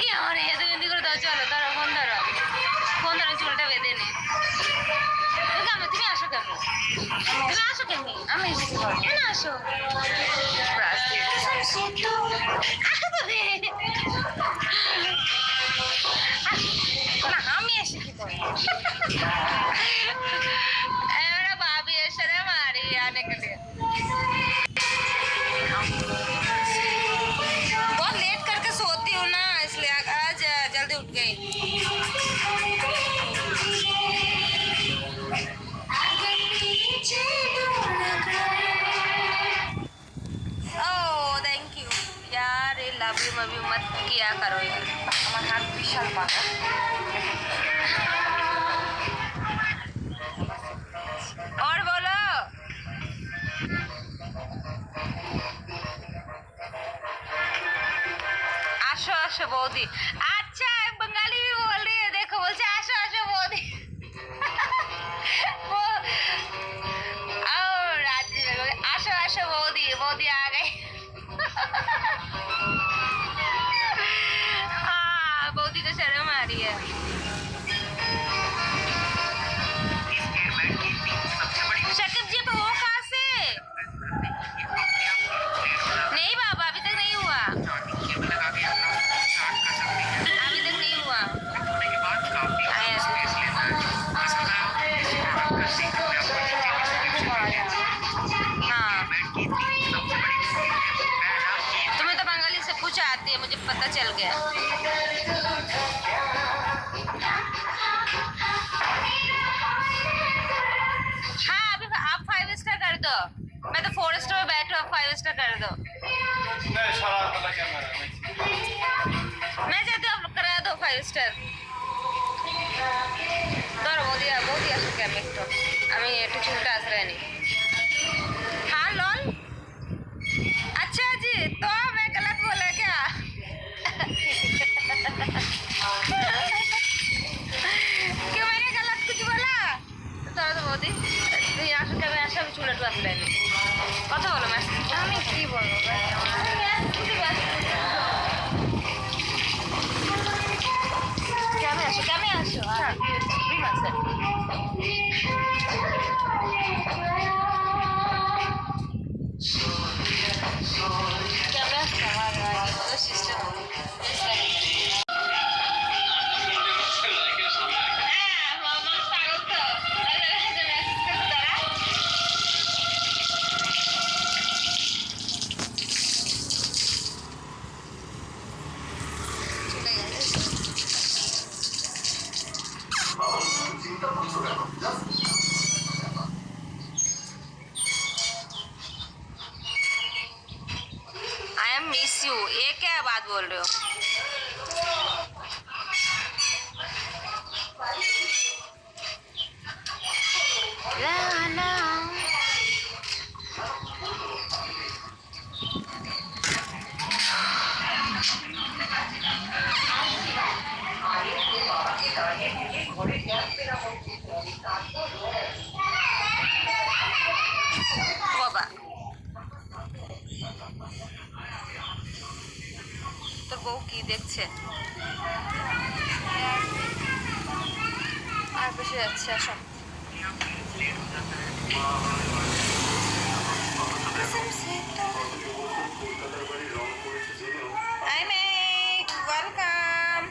এই আমার এতে বিন্দি করে দাও, চলো ধরো ফোন ধরো ফোন ধরো চুলটা বেঁধে নে। তুমি আসো কেমন? তুমি আসো কেমন? আমি আসো? जल्दी उठ गई ओह थैंक यू यार ये लव यू मवी मत किया करो यार আমার হাত বিশাল পাকা और बोलो आशो आशो बौदी पता चल गया हाँ अभी आप फाइव स्टार कर दो मैं तो फोर स्टार में बैठू आप फाइव स्टार कर दो मैं चाहती हूँ आप करा दो फाइव स्टार ধরো বৌদি বৌদি আসুক আমি একটু আমি একটু চুলটা আশ্রয় নিই আমি আসো আমি চুলটা একটু আশ্রয় নিই কথা বলো ম্যাম আমি কি বলব आई एम मिस यू ये क्या बात बोल रहे हो? राना কি দেখছে? আর বসে যাচ্ছে আসো। High make welcome